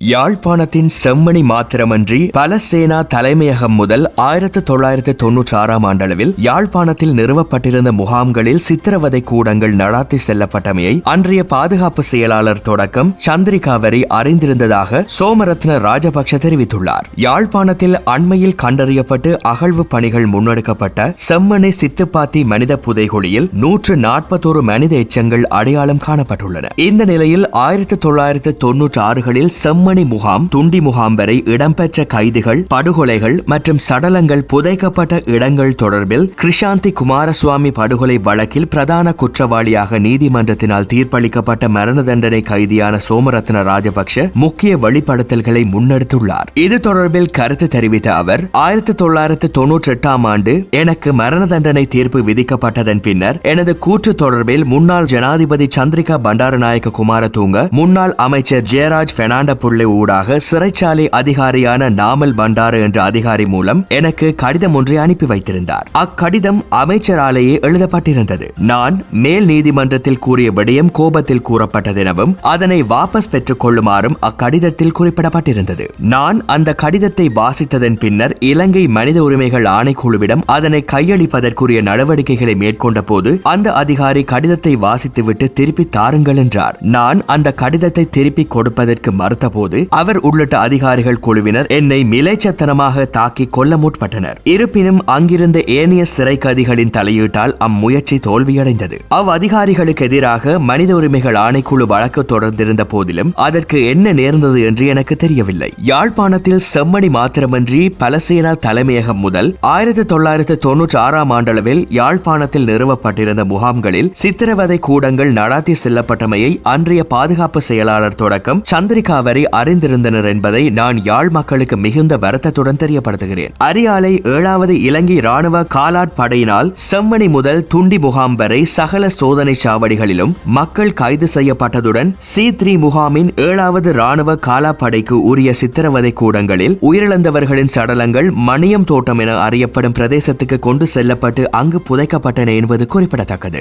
யாழ்ப்பாணத்தின் செம்மணி மாத்திரமன்றி பலசேனா தலைமையகம் முதல் ஆயிரத்தி தொள்ளாயிரத்தி தொன்னூற்றி ஆறாம் ஆண்டளவில் யாழ்ப்பாணத்தில் நிறுவப்பட்டிருந்த முகாம்களில் சித்திரவதை கூடங்கள் நடாத்தி செல்லப்பட்டமையை அன்றைய பாதுகாப்பு செயலாளர் தொடக்கம் சந்திரிகாவரை அறிந்திருந்ததாக சோமரத்ன ராஜபக்ஷ தெரிவித்துள்ளார். யாழ்ப்பாணத்தில் அண்மையில் கண்டறியப்பட்டு அகழ்வு பணிகள் முன்னெடுக்கப்பட்ட செம்மணி சித்துப்பாத்தி மனித புதைகுழியில் நூற்று நாற்பத்தோரு மனித எச்சங்கள் அடையாளம் காணப்பட்டுள்ளன. இந்த நிலையில் ஆயிரத்தி தொள்ளாயிரத்து தொன்னூற்றி ஆறுகளில் செம்மணி முகாம் துண்டி முகாம் வரை இடம்பெற்ற கைதிகள் படுகொலைகள் மற்றும் சடலங்கள் புதைக்கப்பட்ட இடங்கள் தொடர்பில் கிருஷாந்தி குமாரசுவாமி படுகொலை வழக்கில் பிரதான குற்றவாளியாக நீதிமன்றத்தினால் தீர்ப்பளிக்கப்பட்ட மரண தண்டனை கைதியான சோமரத்ன ராஜபக்ஷ முக்கிய வெளிப்படுத்தல்களை முன்னெடுத்துள்ளார். இது தொடர்பில் கருத்து தெரிவித்த அவர் ஆயிரத்தி தொள்ளாயிரத்து தொன்னூற்றி எட்டாம் ஆண்டு எனக்கு மரண தண்டனை தீர்ப்பு விதிக்கப்பட்டதன் பின்னர் எனது கூற்று தொடர்பில் முன்னாள் ஜனாதிபதி சந்திரிகா பண்டாரநாயக்க குமாரதூங்க முன்னாள் அமைச்சர் ஜெயராஜ் பெர்னாண்ட புள்ள ஊடாக சிறைச்சாலை அதிகாரியான நாமல் பண்டார என்ற அதிகாரி மூலம் எனக்கு கடிதம் ஒன்றை அனுப்பி வைத்திருந்தார். அக்கடிதம் அமைச்சராலேயே எழுதப்பட்டிருந்தது. நான் மேல் நீதிமன்றத்தில் கூறிய விடயம் கோபத்தில் கூறப்பட்டதெனவும் அதனை வாபஸ் பெற்றுக் கொள்ளுமாறும் அக்கடிதத்தில் குறிப்பிடப்பட்டிருந்தது. நான் அந்த கடிதத்தை வாசித்ததன் பின்னர் இலங்கை மனித உரிமைகள் ஆணைக்குழுவிடம் அதனை கையளிப்பதற்குரிய நடவடிக்கைகளை மேற்கொண்ட போது அந்த அதிகாரி கடிதத்தை வாசித்துவிட்டு திருப்பி தாருங்கள் என்றார். நான் அந்த கடிதத்தை திருப்பி கொடுப்பதற்கு மறுத்தபோது அவர் உள்ளிட்ட அதிகாரிகள் குழுவினர் என்னை மிலைச்சத்தனமாக தாக்கி கொல்ல முற்பட்டனர். இருப்பினும் அங்கிருந்த ஏனைய சிறை கைதிகளின் தலையீட்டால் அம்முயற்சி தோல்வியடைந்தது. அவ் அதிகாரிகளுக்கு எதிராக மனித உரிமைகள் ஆணைக்குழு வழக்கு தொடர்ந்திருந்த போதிலும் அதற்கு என்ன நேர்ந்தது என்று எனக்கு தெரியவில்லை. யாழ்ப்பாணத்தில் செம்மணி மாத்திரமன்றி பலசேனா தலைமையகம் முதல் ஆயிரத்தி தொள்ளாயிரத்தி தொன்னூற்றி ஆறாம் ஆண்டளவில் யாழ்ப்பாணத்தில் நிறுவப்பட்டிருந்த முகாம்களில் சித்திரவதை கூடங்கள் நடாத்தி செல்லப்பட்டமையை அன்றைய பாதுகாப்பு செயலாளர் தொடக்கம் சந்திரிகா வரை அறிந்திருந்தனர் என்பதை நான் யாழ் மக்களுக்கு மிகுந்த வருத்தத்துடன் தெரியப்படுத்துகிறேன். அரியாலை ஏழாவது இலங்கை ராணுவ காலாட் படையினால் செம்மணி முதல் துண்டி முகாம் வரை சகல சோதனை சாவடிகளிலும் மக்கள் கைது செய்யப்பட்டதுடன் சி த்ரீ முகாமின் ஏழாவது ராணுவ காலாப்படைக்கு உரிய சித்திரவதை கூடங்களில் உயிரிழந்தவர்களின் சடலங்கள் மணியம் தோட்டம் என அறியப்படும் பிரதேசத்துக்கு கொண்டு செல்லப்பட்டு அங்கு புதைக்கப்பட்டன என்பது குறிப்பிடத்தக்கது.